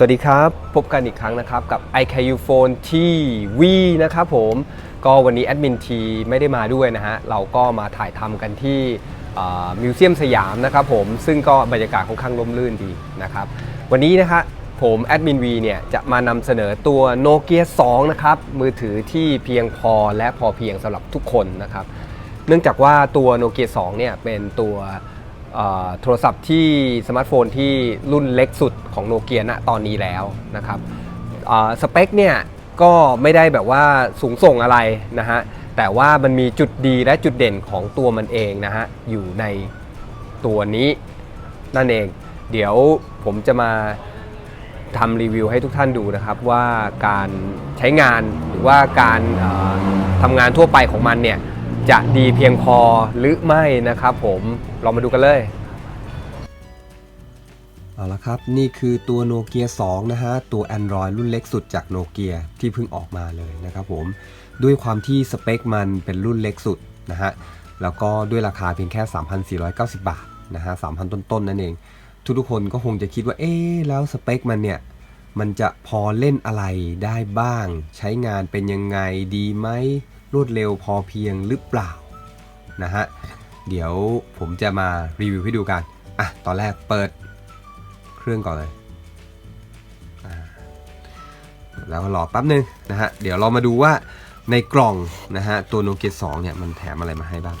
สวัสดีครับ พบกันอีกครั้งนะครับกับ i c a u p h o n e ที่ V นะครับผมก็วันนี้แอดมินทีไม่ได้มาด้วยนะฮะ เราก็มาถ่ายทำกันที่มิวเซียมสยามนะครับผมซึ่งก็บรรยากาศค่อนข้างร่มรื่นดีนะครับ วันนี้นะฮะผมแอดมิน V เนี่ยจะมานำเสนอตัว Nokia 2นะครับ มือถือที่เพียงพอและพอเพียงสำหรับทุกคนนะครับ เนื่องจากว่าตัว Nokia 2เนี่ยเป็นตัว โทรศัพท์ที่สมาร์ทโฟนที่รุ่นเล็กสุดของโนเกียณตอนนี้แล้วนะครับสเปคเนี่ยก็ไม่ได้แบบว่าสูงส่งอะไรนะฮะแต่ว่ามันมีจุดดีและจุดเด่นของตัวมันเองนะฮะอยู่ในตัวนี้นั่นเอง เดี๋ยวผมจะมาทำรีวิวให้ทุกท่านดูนะครับว่าการใช้งานหรือว่าการทำงานทั่วไปของมันเนี่ย จะดีเพียงพอหรือไม่นะครับผมเรามาดูกันเลยเอาละครับ นี่คือตัวโนเกีย2นะฮะ ตัว Android รุ่นเล็กสุดจากโนเกียที่เพิ่งออกมาเลยนะครับผม ด้วยความที่สเปคมันเป็นรุ่นเล็กสุดนะฮะ แล้วก็ด้วยราคาเพียงแค่ 3,490 บาทนะฮะ 3,000 ต้นๆนั่นเอง ทุกๆคนก็คงจะคิดว่า เอ๊แล้วสเปคมันเนี่ย มันจะพอเล่นอะไรได้บ้าง ใช้งานเป็นยังไงดีไหม รวดเร็วพอเพียงหรือเปล่านะฮะเดี๋ยวผมจะมารีวิวให้ดูกันอะตอนแรกเปิดเครื่องก่อนเลยแล้วรอแป๊บนึงนะฮะเดี๋ยวเรามาดูว่าในกล่องนะฮะตัวโนเกีย2เนี่ยมันแถมอะไรมาให้บ้าง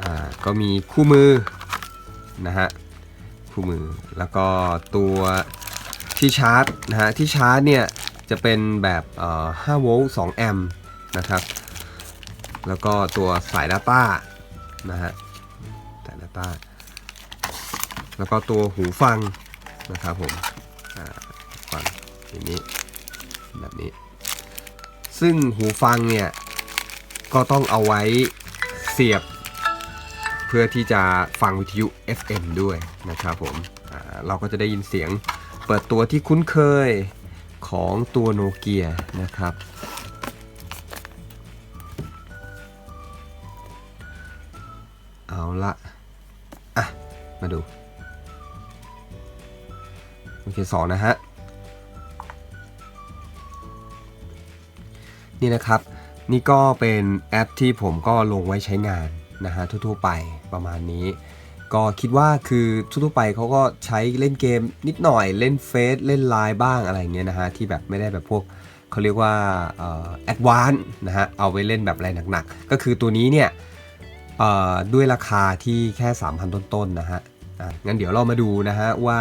อ่าก็มีคู่มือนะฮะคู่มือแล้วก็ตัวที่ชาร์จนะฮะที่ชาร์จเนี่ย จะเป็นแบบ5โวลต์2แอมป์นะครับ แล้วก็ตัวสาย Data นะฮะสาย Data แล้วก็ตัวหูฟังนะครับผมอ่าฟังอย่างนี้แบบนี้ ซึ่งหูฟังเนี่ย ก็ต้องเอาไว้เสียบ เพื่อที่จะฟังวิทยุ FM ด้วยนะครับผมอ่าเราก็จะได้ยินเสียงเปิดตัวที่คุ้นเคย ของตัวโนเกียนะครับ เอาละอะ มาดูโอเคสองนะฮะ นี่นะครับ นี่ก็เป็นแอปที่ผมก็ลงไว้ใช้งานนะฮะทั่วๆไปประมาณนี้ ก็คิดว่าคือทั่วๆไปเขาก็ใช้เล่นเกมนิดหน่อยเล่นเฟซเล่นไลน์บ้างอะไรเงี้ยนะฮะ ที่แบบไม่ได้แบบพวกเขาเรียกว่าแอดวานนะฮะ เอาไว้เล่นแบบอะไรหนักๆ ก็คือตัวนี้เนี่ยเอ่อด้วยราคาที่แค่ 3,000 ต้นๆนะฮะงั้นเดี๋ยวเรามาดูนะฮะว่า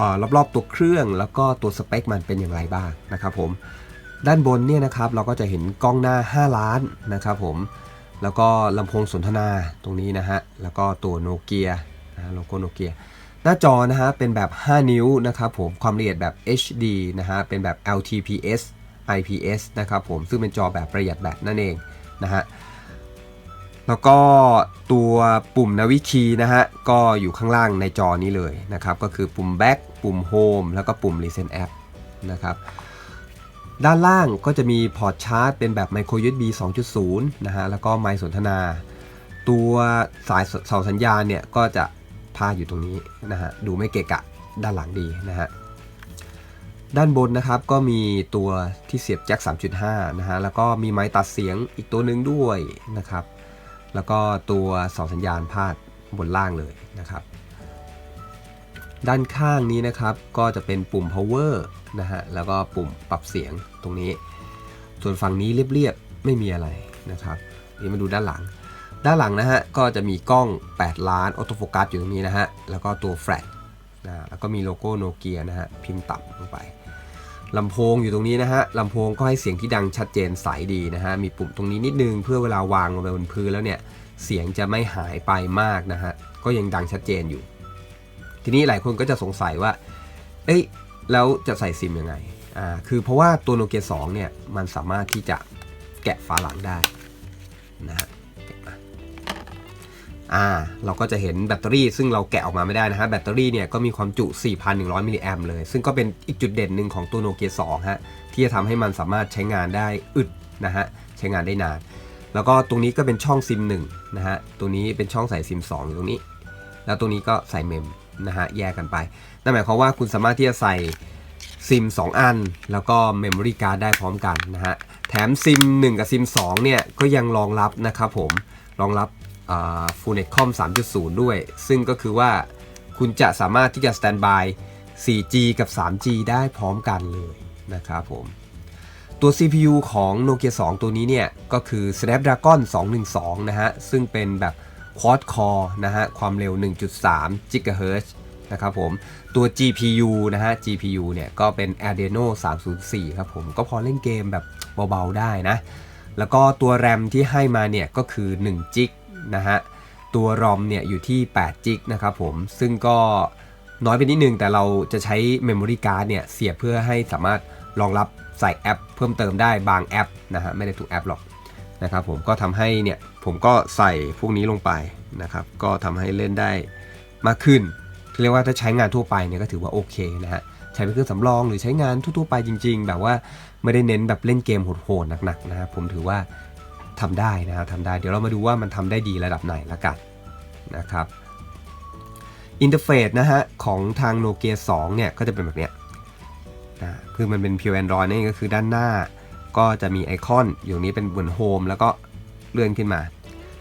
อ่อรอบๆตัวเครื่องแล้วก็ตัวสเปคมันเป็นอย่างไรบ้างนะครับผมด้านบนเนี่ยนะครับเราก็จะเห็นกล้องหน้า 5 ล้านนะครับผม แล้วก็ลำโพงสนทนาตรงนี้นะฮะ แล้วก็ตัวโนเกียนะโลโก้โนเกียหน้าจอนะฮะ เป็นแบบ 5 นิ้วนะครับผม ความละเอียดแบบ HD นะฮะ เป็นแบบ LTPS IPS นะครับผม ซึ่งเป็นจอแบบประหยัดแบตนั่นเองนะฮะ แล้วก็ตัวปุ่มนาวิคีนะฮะ ก็อยู่ข้างล่างในจอนี้เลยนะครับ ก็คือปุ่ม Back ปุ่ม Home แล้วก็ปุ่ม Recent App นะครับ ด้านล่างก็จะมีพอร์ตชาร์จเป็นแบบ Micro USB 2.0 นะฮะ แล้วก็ไมค์สนทนา ตัวสายเสาสัญญาณเนี่ยก็จะพาดอยู่ตรงนี้นะฮะ ดูไม่เกะกะด้านหลังดีนะฮะ ด้านบนนะครับก็มีตัวที่เสียบแจ็ค 3.5 นะฮะ แล้วก็มีไม้ตัดเสียงอีกตัวหนึ่งด้วยนะครับ แล้วก็ตัวเสาสัญญาณพาดบนล่างเลยนะครับ ด้านข้างนี้นะครับ ก็จะเป็นปุ่ม power นะฮะ แล้วก็ปุ่มปรับเสียงตรงนี้ ส่วนฝั่งนี้เรียบๆ ไม่มีอะไรนะครับ นี่มาดูด้านหลัง ด้านหลังนะฮะ ก็จะมีกล้อง 8 ล้านออโตโฟกัสอยู่ตรงนี้นะฮะ แล้วก็ตัวแฟลชนะแล้วก็มีโลโก้โนเกียนะฮะ พิมพ์ต่ำลงไปลำโพงอยู่ตรงนี้นะฮะ ลำโพงก็ให้เสียงที่ดังชัดเจนใสดีนะฮะ มีปุ่มตรงนี้นิดนึงเพื่อเวลาวางลงไปบนพื้นแล้วเนี่ย เสียงจะไม่หายไปมากนะฮะ ก็ยังดังชัดเจนอยู่ ทีนี้หลายคนก็จะสงสัยว่า เอ้ยแล้วจะใส่ซิมยังไงอ่าคือเพราะว่าตัวโนเกีย2เนี่ยมันสามารถที่จะแกะฝาหลังได้นะฮะอ่าเราก็จะเห็นแบตเตอรี่ซึ่งเราแกะออกมาไม่ได้นะฮะแบตเตอรี่เนี่ยก็มีความจุ 4,100 มิลลิแอมเลย ซึ่งก็เป็นอีกจุดเด่นหนึ่งของตัวโนเกีย2ฮะที่จะทำให้มันสามารถใช้งานได้อึดนะฮะใช้งานได้นาน แล้วก็ตรงนี้ก็เป็นช่องซิม1นะฮะตัวนี้เป็นช่องใส่ซิม2อยู่ตรงนี้ แล้วตรงนี้ก็ใส่เมมนะฮะแยกกันไป นั่นหมายความว่าคุณสามารถที่จะใส่ซิม 2 อัน แล้วก็เมมโมรี่การ์ดได้พร้อมกันนะฮะ แถมซิม 1 กับซิม 2 เนี่ย ก็ยังรองรับนะครับผม รองรับฟูเน็ตคอม3.0 ด้วย ซึ่งก็คือว่าคุณจะสามารถที่จะสแตนบาย 4G กับ 3G ได้พร้อมกันเลยนะครับผม ตัว CPU ของ Nokia 2 ตัวนี้เนี่ย ก็คือ Snapdragon 212 นะฮะ ซึ่งเป็นแบบ Quad Core นะฮะ ความเร็ว 1.3 GHz นะครับผม ตัว GPU นะฮะ GPU เนี่ย ก็เป็น Adreno 304 ครับผม ก็พอเล่นเกมแบบเบาๆได้นะ แล้วก็ตัว RAM ที่ให้มาเนี่ย ก็คือ1 g ิกนะฮะ ตัว ROM เนี่ย อยู่ที่8 g ิกนะครับผม ซึ่งก็น้อยไปนิดนึง แต่เราจะใช้ Memory Card เนี่ย เสียบเพื่อให้สามารถรองรับใส่แอปเพิ่มเติมได้บางแอปนะฮะ ไม่ได้ทุกแอปหรอก นะครับผมก็ทำให้เนี่ยผมก็ใส่พวกนี้ลงไปนะครับ ก็ทำให้เล่นได้มากขึ้นเรียกว่าถ้าใช้งานทั่วไปเนี่ยก็ถือว่าโอเคนะฮะใช้เป็นเครื่องสำรองหรือใช้งานทั่วๆไปจริง ๆ แบบว่าไม่ได้เน้นแบบเล่นเกมโหดๆหนักๆนะครับผมถือว่าทำได้นะครับทำได้เดี๋ยวเรามาดูว่ามันทำได้ดีระดับไหนละกันนะครับอินเทอร์เฟซนะฮะของทาง Nokia 2เนี่ยก็จะเป็นแบบเนี้ยนะคือมันเป็น Pure Android นี่ก็คือด้านหน้า ก็จะมีไอคอนอยู่ตรงนี้เป็นบนโฮมแล้วก็เลื่อนขึ้นมา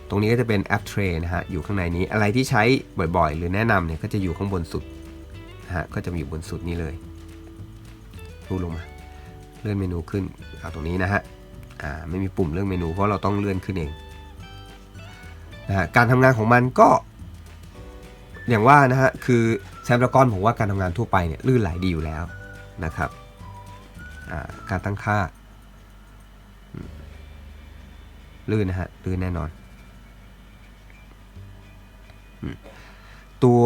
ตรงนี้ก็จะเป็นแอป Tray นะฮะอยู่ข้างในนี้อะไรที่ใช้บ่อยๆ หรือแนะนำเนี่ยก็จะอยู่ข้างบนสุดนะฮะก็จะอยู่บนสุดนี้เลยรูดลงมาเลื่อนเมนูขึ้นเอาตรงนี้นะฮะอ่าไม่มีปุ่มเลื่อนเมนูเพราะเราต้องเลื่อนขึ้นเองนะฮะการทำงานของมันก็ อย่างว่านะฮะคือแซม d ร a กอนผมว่าการทำงานทั่วไปเนี่ยลื่นไหลดีอยู่แล้วนะครับอ่าการตั้งค่าอืม ลื่นนะฮะ ลื่นแน่นอน ตัว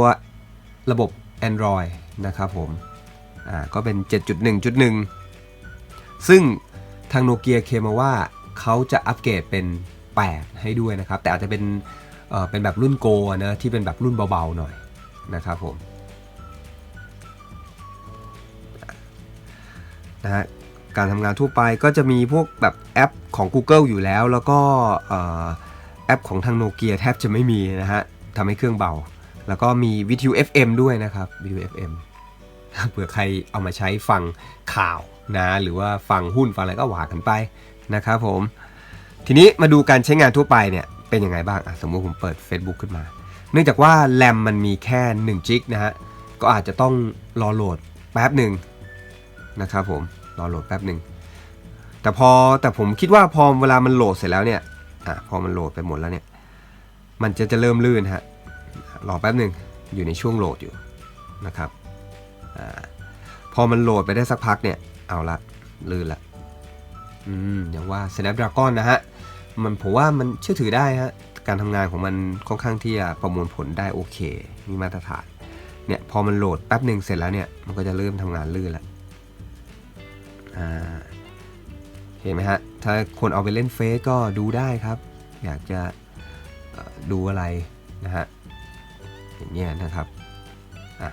ระบบ Android นะครับผม อ่า ก็เป็น 7.1.1 ซึ่งทางโนเกียเคมาว่าเขาจะอัปเกรดเป็น 8 ให้ด้วยนะครับ แต่อาจจะเป็นเอ่อเป็นแบบรุ่นโกนะที่เป็นแบบรุ่นเบาๆหน่อยนะครับผมนะฮะ การทำงานทั่วไปก็จะมีพวกแบบแอปของ Google อยู่แล้ว แล้วก็แอปของทางโนเกียแทบจะไม่มีนะฮะทำให้เครื่องเบา แล้วก็มีวิทยุ FM ด้วยนะครับวิทยุ FM เผื่อใครเอามาใช้ฟังข่าวนะหรือว่าฟังหุ้นฟังอะไรก็หว่ากันไปนะครับผม ทีนี้มาดูการใช้งานทั่วไปเนี่ยเป็นยังไงบ้างสมมติผมเปิด Facebook ขึ้นมา เนื่องจากว่าแรมมันมีแค่1จิกนะฮะก็อาจจะต้องรอโหลดแป๊บหนึ่งนะครับผม รอโหลดแป๊บหนึ่งแต่พอแต่ผมคิดว่าพอเวลามันโหลดเสร็จแล้วเนี่ยอะพอมันโหลดไปหมดแล้วเนี่ยมันจะจะเริ่มลื่นฮะรอแป๊บหนึ่งอยู่ในช่วงโหลดอยู่นะครับอาพอมันโหลดไปได้สักพักเนี่ยเอาละลื่นละอืมอย่างว่า Snapdragon นะฮะมันผมว่ามันเชื่อถือได้ฮะการทำงานของมันค่อนข้างที่จะประมวลผลได้โอเค มีมาตรฐานเนี่ยพอมันโหลดแป๊บหนึ่งเสร็จแล้วเนี่ยมันก็จะเริ่มทำงานลื่นแล้ว เห็นไหมฮะ ถ้าคนเอาไปเล่นเฟซก็ดูได้ครับ อยากจะดูอะไรนะฮะอย่างเงี้ยนะครับอะ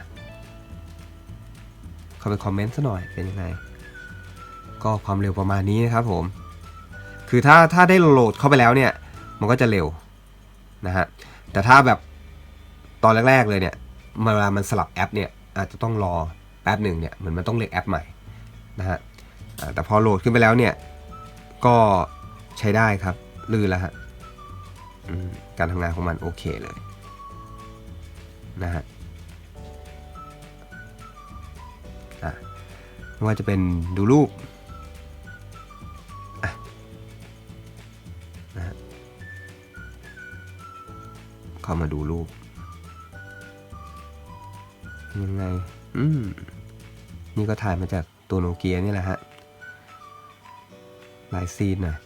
เข้าไปคอมเมนต์ซะหน่อยเป็นยังไง ก็ความเร็วประมาณนี้นะครับผม คือถ้าถ้าได้โหลดเข้าไปแล้วเนี่ย มันก็จะเร็วนะฮะ แต่ถ้าแบบตอนแรก ๆ เลยเนี่ยเวลามันสลับแอปเนี่ยอาจจะต้องรอแป๊บหนึ่งเนี่ยเหมือนมันต้องเรียกแอปใหม่นะฮะ แต่พอโหลดขึ้นไปแล้วเนี่ยก็ใช้ได้ครับลื่นแล้วฮะการทำงานของมันโอเคเลยนะฮะไม่ว่าจะเป็นดูรูปนะเข้ามาดูรูป ยังไง อืม นี่ก็ถ่ายมาจากตัวโนเกียนี่แหละฮะ หลายซีนน่อย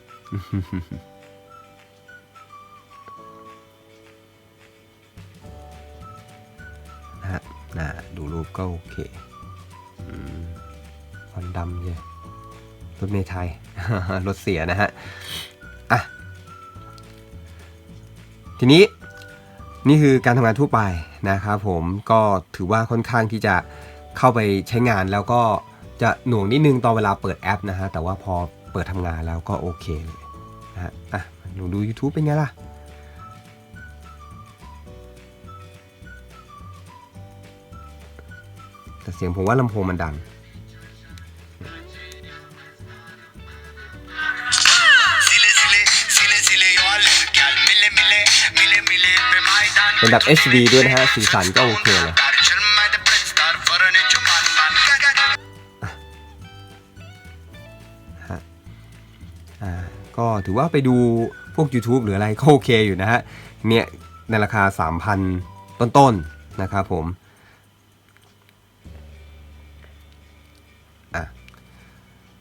นะฮะนะดูรูปก็โอเคอืมควันดำเลยรถเมล์ไทย รถเสียนะฮะ อะ ทีนี้นี่คือการทำงานทั่วไปนะครับผมก็ถือว่าค่อนข้างที่จะเข้าไปใช้งานแล้วก็จะหน่วงนิดนึงตอนเวลาเปิดแอปนะฮะ แต่ว่าพอ เปิดทำงานแล้วก็โอเคเลยนะฮะอะลองดู YouTube เป็นไงล่ะ แต่เสียงผมว่าลำโพงมันดัง Zile zile, zile zile eu alerg Chiar mile mile, mile mile pe Maidan เป็นแบบ HD ด้วยนะฮะสีสันก็โอเคเลย ก็ถือว่าไปดูพวก YouTube หรืออะไรก็โอเคอยู่นะฮะ เนี่ยในราคา 3,000 ต้นๆนะครับผมอะ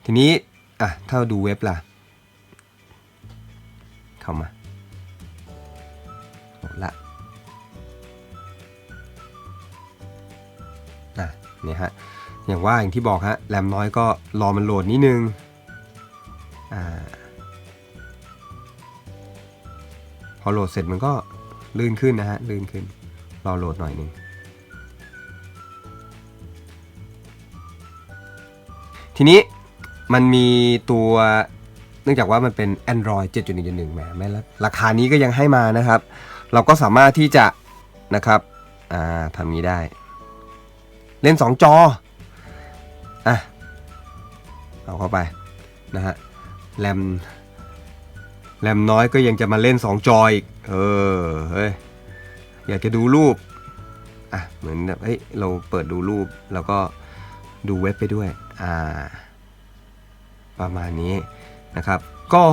ทีนี้อะถ้าดูเว็บล่ะ เข้ามาหมดละอะเนี่ยฮะ อย่างว่าอย่างที่บอกฮะ แรมน้อยก็รอมันโหลดนิดนึง อ่า พอโหลดเสร็จมันก็ลื่นขึ้นนะฮะลื่นขึ้นรอโหลดหน่อยนึงทีนี้มันมีตัวเนื่องจากว่ามันเป็น Android 7.1.1แหมแม้ละราคานี้ก็ยังให้มานะครับ เราก็สามารถที่จะนะครับอ่าทำนี้ได้ เล่น 2 จออะเอาเข้าไปนะฮะแรม แรมน้อยก็ยังจะมาเล่น 2 จออีก เออ เฮ้ย อยากจะดูรูป อะ เหมือนแบบเฮ้ย เราเปิดดูรูป แล้วก็ดูเว็บไปด้วย อ่า ประมาณนี้นะครับ ก็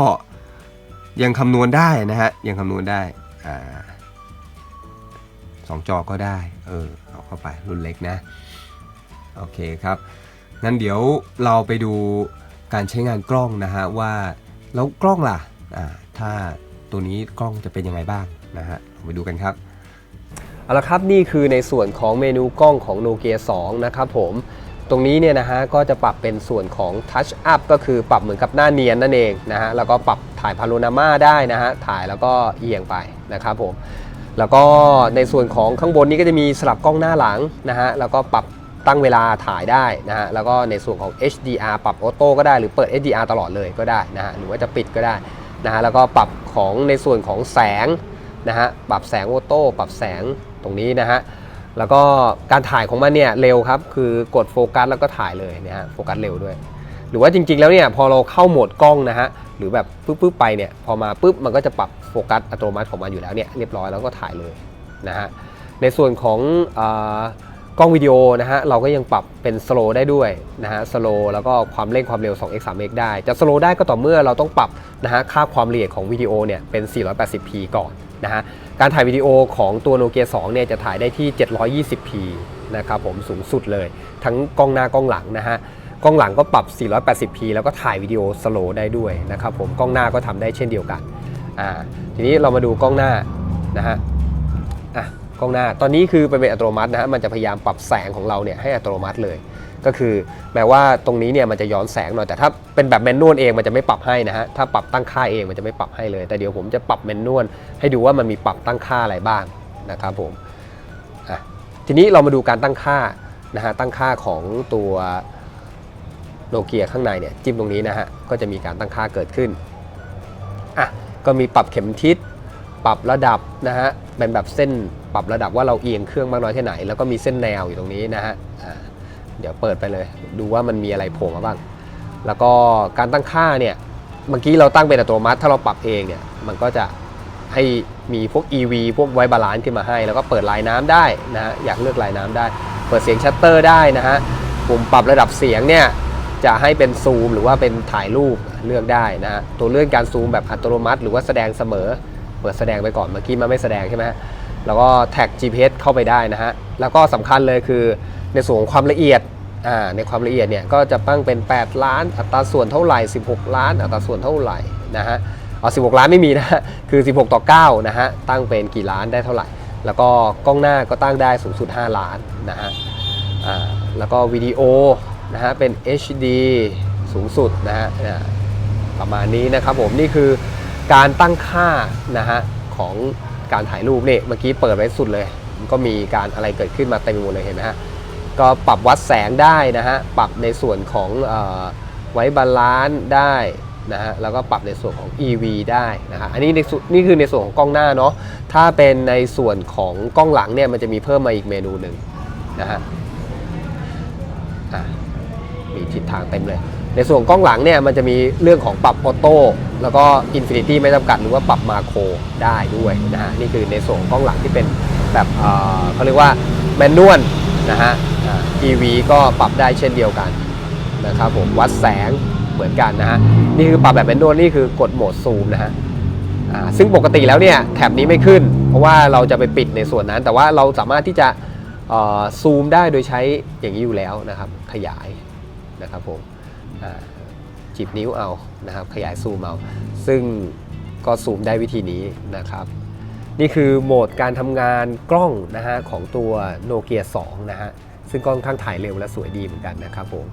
ยังคำนวณได้นะฮะ ยังคำนวณได้ อ่าสองจอก็ได้ เออ เอาเข้าไปรุ่นเล็กนะ โอเคครับ งั้นเดี๋ยวเราไปดูการใช้งานกล้องนะฮะว่า แล้วกล้องล่ะ ถ้าตัวนี้กล้องจะเป็นยังไงบ้างนะฮะไปดูกันครับเอาละครับนี่คือในส่วนของเมนูกล้องของ Nokia 2นะครับผมตรงนี้เนี่ยนะฮะก็จะปรับเป็นส่วนของ Touch Up ก็คือปรับเหมือนกับหน้าเนียนนั่นเองนะฮะแล้วก็ปรับถ่ายพาโนรามาได้นะฮะถ่ายแล้วก็เอียงไปนะครับผมแล้วก็ในส่วนของข้างบนนี้ก็จะมีสลับกล้องหน้าหลังนะฮะแล้วก็ปรับตั้งเวลาถ่ายได้นะฮะแล้วก็ในส่วนของ HDR ปรับออโต้ก็ได้หรือเปิด HDR ตลอดเลยก็ได้นะฮะหรือว่าจะปิดก็ได้ นะฮะแล้วก็ปรับของในส่วนของแสงนะฮะปรับแสงออโต้ปรับแสงตรงนี้นะฮะแล้วก็การถ่ายของมันเนี่ยเร็วครับคือกดโฟกัสแล้วก็ถ่ายเลยนะฮะโฟกัสเร็วด้วย หรือว่าจริงๆแล้วเนี่ยพอเราเข้าโหมดกล้องนะฮะหรือแบบปึ๊บๆไปเนี่ยพอมาปุ๊บมันก็จะปรับโฟกัสอัตโนมัติของมันอยู่แล้วเนี่ยเรียบร้อยแล้วก็ถ่ายเลยนะฮะในส่วนของอ กล้องวิดีโอนะฮะเราก็ยังปรับเป็นสโลได้ด้วยนะฮะสโลแล้วก็ความเร่งความเร็ว 2x 3x ได้ จะสโลได้ก็ต่อเมื่อเราต้องปรับนะฮะค่าความละเอียดของวิดีโอเนี่ยเป็น 480p ก่อนนะฮะการถ่ายวิดีโอของตัว Nokia 2เนี่ยจะถ่ายได้ที่ 720p นะครับผมสูงสุดเลย ทั้งกล้องหน้ากล้องหลังนะฮะกล้องหลังก็ปรับ 480p แล้วก็ถ่ายวิดีโอสโลว์ได้ด้วยนะครับผมกล้องหน้าก็ทำได้เช่นเดียวกันอ่าทีนี้เรามาดูกล้องหน้านะฮะ กล้องหน้า ตอนนี้คือเป็นอัตโนมัตินะฮะ มันจะพยายามปรับแสงของเราเนี่ยให้อัตโนมัติเลย ก็คือแม้ว่าตรงนี้เนี่ยมันจะย้อนแสงหน่อย แต่ถ้าเป็นแบบแมนนวลเองมันจะไม่ปรับให้นะฮะ ถ้าปรับตั้งค่าเองมันจะไม่ปรับให้เลย แต่เดี๋ยวผมจะปรับแมนนวลให้ดูว่ามันมีปรับตั้งค่าอะไรบ้างนะครับผม อะ ทีนี้เรามาดูการตั้งค่านะฮะ ตั้งค่าของตัวโนเกียข้างในเนี่ยจิ้มตรงนี้นะฮะ ก็จะมีการตั้งค่าเกิดขึ้น อะ ก็มีปรับเข็มทิศ ปรับระดับนะฮะ เป็นแบบเส้น ปรับระดับว่าเราเอียงเครื่องมากน้อยแค่ไหน แล้วก็มีเส้นแนวอยู่ตรงนี้นะฮะเดี๋ยวเปิดไปเลย ดูว่ามันมีอะไรโผล่มาบ้าง แล้วก็การตั้งค่าเนี่ยเมื่อกี้เราตั้งเป็นอัตโนมัติ ถ้าเราปรับเองเนี่ยมันก็จะให้มีพวก EV พวกไวบาลานซ์ขึ้นมาให้ แล้วก็เปิดลายน้ำได้นะฮะอยากเลือกลายน้ำได้ เปิดเสียงชัตเตอร์ได้นะฮะปุ่มปรับระดับเสียงเนี่ยจะให้เป็นซูมหรือว่าเป็นถ่ายรูปเลือกได้นะฮะตัวเลื่อนการซูมแบบอัตโนมัติ หรือว่าแสดงเสมอ เปิดแสดงไปก่อนเมื่อกี้มันไม่แสดงใช่ไหมฮะ แล้วก็แท็ก GPS เข้าไปได้นะฮะ แล้วก็สำคัญเลยคือในส่วนของความละเอียดอ่าในความละเอียดเนี่ยก็จะตั้งเป็น 8 ล้าน อัตราส่วนเท่าไหร่ 16 ล้าน อัตราส่วนเท่าไหร่นะฮะเอา16 ล้านไม่มีนะฮะคือ 16 ต่อ 9 นะฮะ ตั้งเป็นกี่ล้านได้เท่าไหร่ แล้วก็กล้องหน้าก็ตั้งได้สูงสุด 5 ล้านนะฮะอ่าแล้วก็วิดีโอนะฮะเป็น HD สูงสุดนะฮะประมาณนี้นะครับผมนี่คือการตั้งค่านะฮะของ การถ่ายรูปนี่เมื่อกี้เปิดไว้สุดเลย ก็มีการอะไรเกิดขึ้นมาเต็มไปหมดเลยเห็นไหมฮะก็ปรับวัดแสงได้นะฮะปรับในส่วนของออไว้บาลานซ์ได้นะฮะแล้วก็ปรับในส่วนของ EV ได้นะฮะอันนี้ในส่วนนี่คือในส่วนของกล้องหน้าเนาะถ้าเป็นในส่วนของกล้องหลังเนี่ยมันจะมีเพิ่มมาอีกเมนูหนึ่งนะฮะอะมีทิศทางเต็มเลย ในส่วนกล้องหลังเนี่ยมันจะมีเรื่องของปรับออโต้แล้วก็อินฟินิตี้ไม่จำกัดหรือว่าปรับมาโครได้ด้วยนะฮะนี่คือในส่วนกล้องหลังที่เป็นแบบเอ่อเขาเรียกว่าแมนนวลนะฮะอ่า EV ก็ปรับได้เช่นเดียวกันนะครับผมวัดแสงเหมือนกันนะฮะนี่คือปรับแบบแมนนวลนี่คือกดโหมดซูมนะฮะซึ่งปกติแล้วเนี่ยแถบนี้ไม่ขึ้น เพราะว่าเราจะไปปิดในส่วนนั้น แต่ว่าเราสามารถที่จะซูมได้โดยใช้อย่างนี้อยู่แล้วนะครับขยายนะครับผม จิบนิ้วเอานะครับ ขยายซูมเอาซึ่งก็ซูมได้วิธีนี้นะครับ นี่คือโหมดการทำงานกล้องนะฮะของตัวโนเกีย2นะฮะซึ่งก็ค่อนข้างถ่ายเร็วและสวยดีเหมือนกันนะครับผม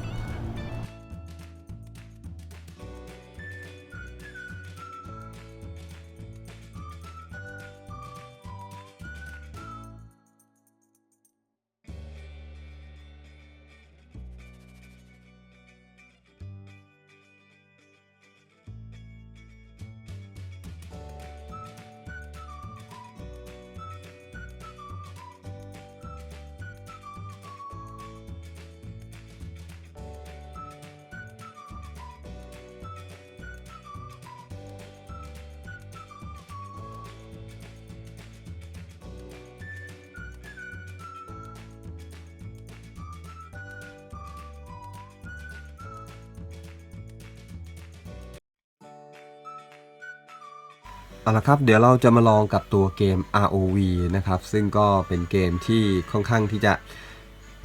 เอาละครับเดี๋ยวเราจะมาลองกับตัวเกม ROV นะครับซึ่งก็เป็นเกมที่ค่อนข้างที่จะ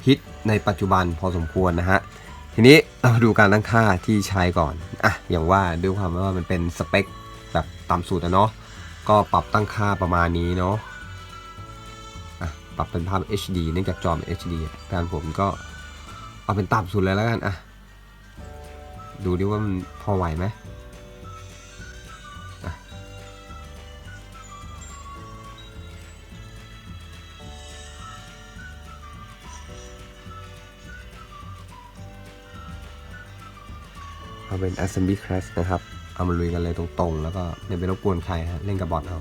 ฮิตในปัจจุบันพอสมควรนะฮะทีนี้เรามาดูการตั้งค่าที่ใช้ก่อนอะอย่างว่าด้วยความว่ามันเป็นสเปคแบบต่ำสุดอะเนาะก็ปรับตั้งค่าประมาณนี้เนาะอะปรับเป็นภาพ HD เนื่องจากจอเป็น HD การผมก็เอาเป็นต่ำสุดเลยแล้วกันอะดูดิว่ามันพอไหวไหม เอาเป็น Assembly Class นะครับ เอามาลุยกันเลยตรงๆ แล้วก็ไม่ไปรบกวนใครฮะเล่นกับบอทเอา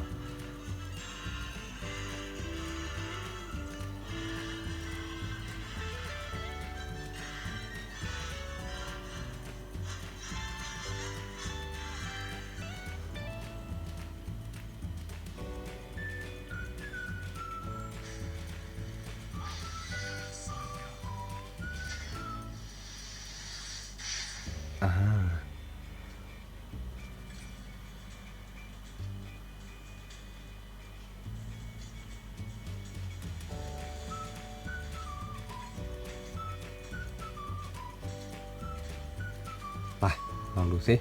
ไปลองดูสิ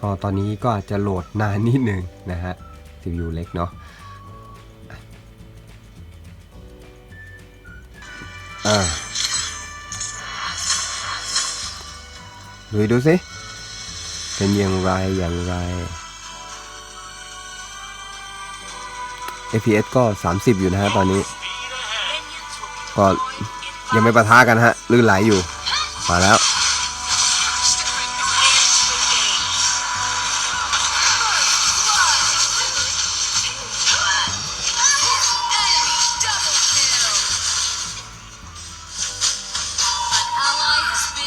ก็ตอนนี้ก็อาจจะโหลดนานนิดนึงนะฮะ CPU เล็กเนาะอ่าดูดูสิ เป็นอย่างไรอย่างไร FPS ก็ 30 อยู่นะฮะตอนนี้ ก็ ยังไม่ประทะกันฮะลื่นไหลอยู่ มาแล้ว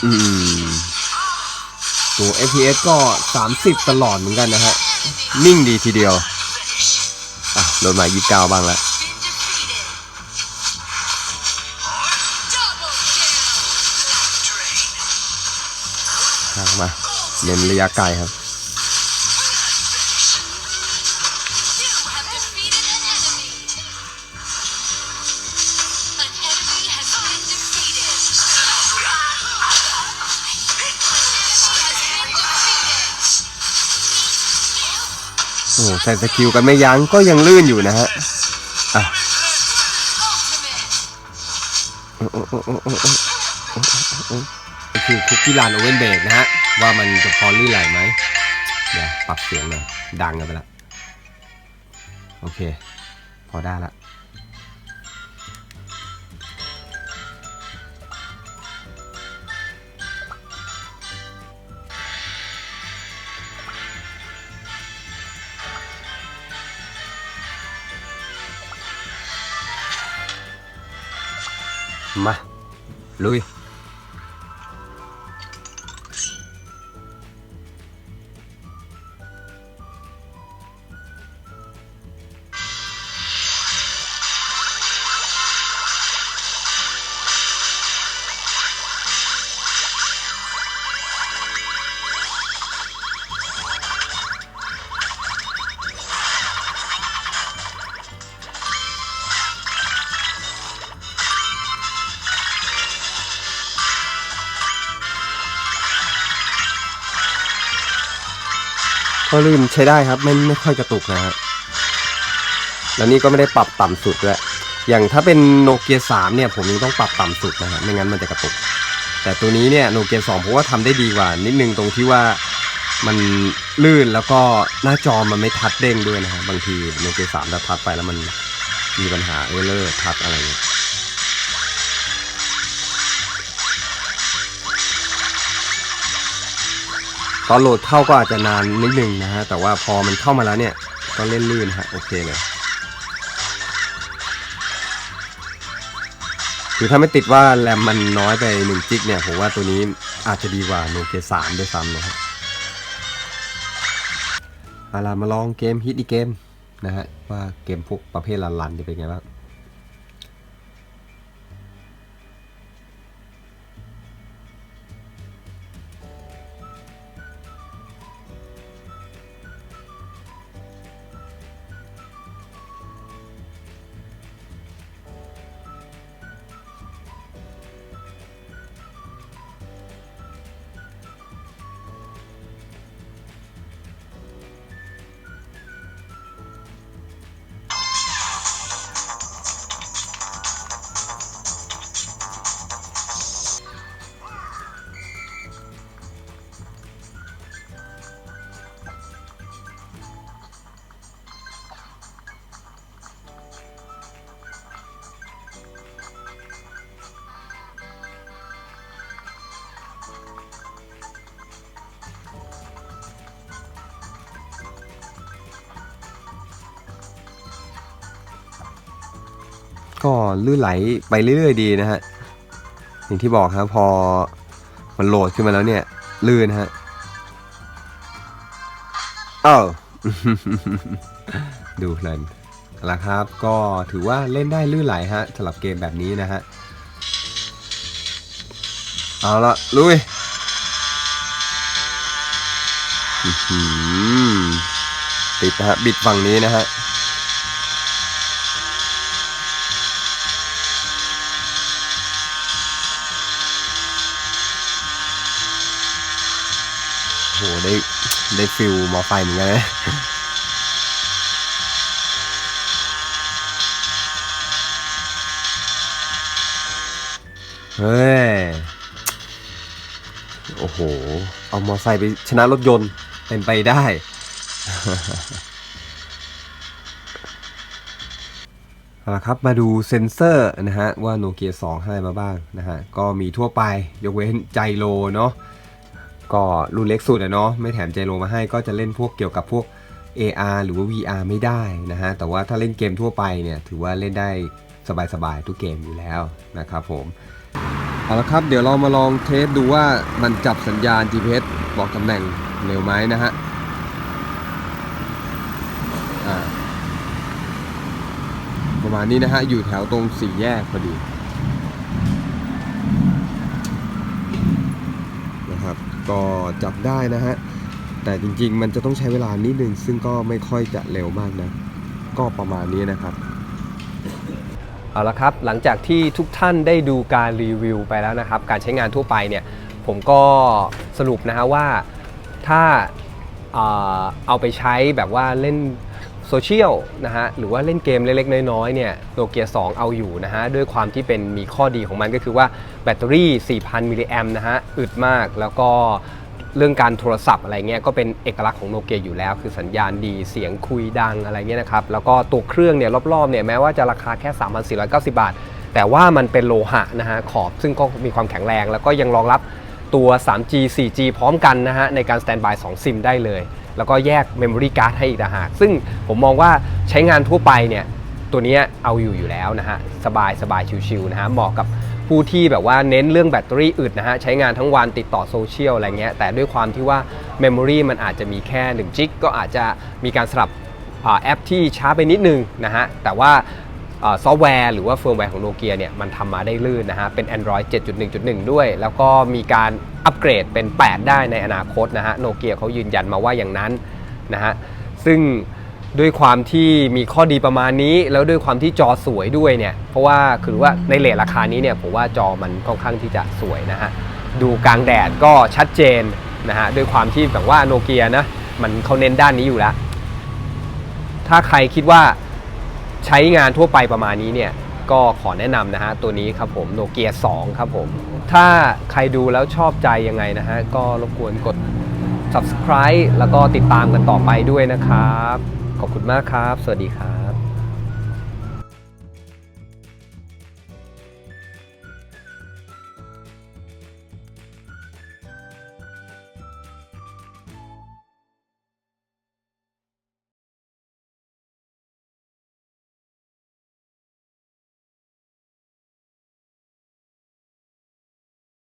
อืม ตัว FPS ก็ 30 ตลอดเหมือนกันนะฮะ นิ่งดีทีเดียว อะโดนมา29 บ้างแล้วางมาเน้นระยะไกลครับโอ้ใส่สกิลกันไม่ยั้งก็ยังลื่นอยู่นะฮะอะโอ้โอ้โอ้โอ้โอ้ โอ้โอ้โอ้นี่คือคุกกี้ลานโอเวนเบรกนะฮะ ว่ามันจะพอลื่นไหลไหมเดี๋ยวปรับเสียงหน่อย ดังกันไปละ โอเค พอได้ละมาลุย ก็ลื่นใช้ได้ครับไม่ไม่ค่อยกระตุกนะฮะแล้วนี่ก็ไม่ได้ปรับต่ำสุดด้วยอย่างถ้าเป็นโนเกีย3เนี่ยผมยังต้องปรับต่ำสุดนะฮะไม่งั้นมันจะกระตุก แต่ตัวนี้เนี่ยโนเกีย2ผมว่าทำได้ดีกว่า นิดนึงตรงที่ว่ามันลื่นแล้วก็หน้าจอมันไม่ทัดเด้งด้วยนะฮะบางทีโนเกีย3ถ้าทัดไปแล้วมันมีปัญหาเออเลอร์ทัดอะไรเงี้ย ตอนโหลดเข้าก็อาจจะนานนิดนึงนะฮะ แต่ว่าพอมันเข้ามาแล้วเนี่ย ก็เล่นลื่นฮะ โอเคเลย คือถ้าไม่ติดว่าแรมมันน้อยไป1จิกเนี่ย ผมว่าตัวนี้อาจจะดีกว่าโนเกีย3ด้วยซ้ำนะฮะเอาล่ะมาลองเกมฮิตอีกเกมนะฮะ ว่าเกมพวกประเภทลันๆจะเป็นไงบ้าง ก็ลื่นไหลไปเรื่อยๆดีนะฮะอย่างที่บอกครับพอมันโหลดขึ้นมาแล้วเนี่ย ลื่นฮะอ้าวดูเพลินละครับ ก็ถือว่าเล่นได้ลื่นไหลฮะสำหรับเกมแบบนี้นะฮะเอาละลุยติดนะฮะบิดฝั่งนี้นะฮะ โหได้ได้ฟิลมอไฟเหมือนกันนะเฮ้ย โอ้โห เอามอไซค์ไปชนะรถยนต์ เป็นไปได้ เอาละครับมาดูเซ็นเซอร์นะฮะ ว่าโนเกีย2ให้มาบ้างนะฮะ ก็มีทั่วไปยกเว้นไจโรเนาะ ก็รุ่นเล็กสุดอะเนาะไม่แถมใจโลมาให้ก็จะเล่นพวกเกี่ยวกับพวก AR หรือว่า VR ไม่ได้นะฮะแต่ว่าถ้าเล่นเกมทั่วไปเนี่ยถือว่าเล่นได้สบายๆทุกเกมอยู่แล้วนะครับผมเอาละครับเดี๋ยวเรามาลองเทสดูว่ามันจับสัญญาณ GPS บอกตำแหน่งเร็วไหมนะฮะประมาณนี้นะฮะอยู่แถวตรงสี่แยกพอดี นะครับ ก็จับได้นะฮะ แต่จริงๆ มันจะต้องใช้เวลานิดนึง ซึ่งก็ไม่ค่อยจะเร็วมากนะ ก็ประมาณนี้นะครับ เอาละครับ หลังจากที่ทุกท่านได้ดูการรีวิวไปแล้วนะครับ การใช้งานทั่วไปเนี่ย ผมก็สรุปนะฮะว่าถ้าเอ่อเอาไปใช้แบบว่าเล่น โซเชียลนะฮะหรือว่าเล่นเกมเล็กๆ น้อยๆเนี่ยโนเกีย2 เอาอยู่นะฮะด้วยความที่เป็นมีข้อดีของมันก็คือว่าแบตเตอรี่ 4,000 มิลลิแอมนะฮะอึดมากแล้วก็เรื่องการโทรศัพท์อะไรเงี้ยก็เป็นเอกลักษณ์ของโนเกียอยู่แล้ว คือสัญญาณดีเสียงคุยดังอะไรเงี้ยนะครับ แล้วก็ตัวเครื่องเนี่ยรอบๆเนี่ยแม้ว่าจะราคาแค่ 3,490 บาท แต่ว่ามันเป็นโลหะนะฮะขอบซึ่งก็มีความแข็งแรง แล้วก็ยังรองรับตัว 3G 4G พร้อมกันนะฮะในการสแตนบาย2ซิมได้เลย แล้วก็แยก Memory Card ให้อีกต่างหาก ซึ่งผมมองว่าใช้งานทั่วไปเนี่ยตัวนี้เอาอยู่อยู่แล้วนะฮะ สบายสบายชิวๆนะฮะ เหมาะกับผู้ที่แบบว่าเน้นเรื่องแบตเตอรี่อึดนะฮะ ใช้งานทั้งวันติดต่อโซเชียลอะไรเงี้ย แต่ด้วยความที่ว่าเมมโมรีมันอาจจะมีแค่1จิกก็อาจจะมีการสลับแอปที่ช้าไปนิดนึงนะฮะ แต่ว่า ซอฟต์แวร์หรือว่าเฟิร์มแวร์ของโนเกียเนี่ยมันทำมาได้ลื่นนะฮะเป็น Android 7.1.1 ด้วย แล้วก็มีการอัปเกรดเป็น 8 ได้ในอนาคตนะฮะโนเกียเขายืนยันมาว่าอย่างนั้นนะฮะซึ่งด้วยความที่มีข้อดีประมาณนี้ แล้วด้วยความที่จอสวยด้วยเนี่ยเพราะว่าคือว่าในเลทราคานี้เนี่ยผมว่าจอมันค่อนข้างที่จะสวยนะฮะดูกลางแดดก็ชัดเจนนะฮะด้วยความที่แบบว่าโนเกียนะมันเขาเน้นด้านนี้อยู่แล้ว ถ้าใครคิดว่า ใช้งานทั่วไปประมาณนี้เนี่ยก็ขอแนะนำนะฮะตัวนี้ครับผมโนเกีย2ครับผม ถ้าใครดูแล้วชอบใจยังไงนะฮะ ก็รบกวนกด subscribe แล้วก็ติดตามกันต่อไปด้วยนะครับ ขอบคุณมากครับ สวัสดีครับ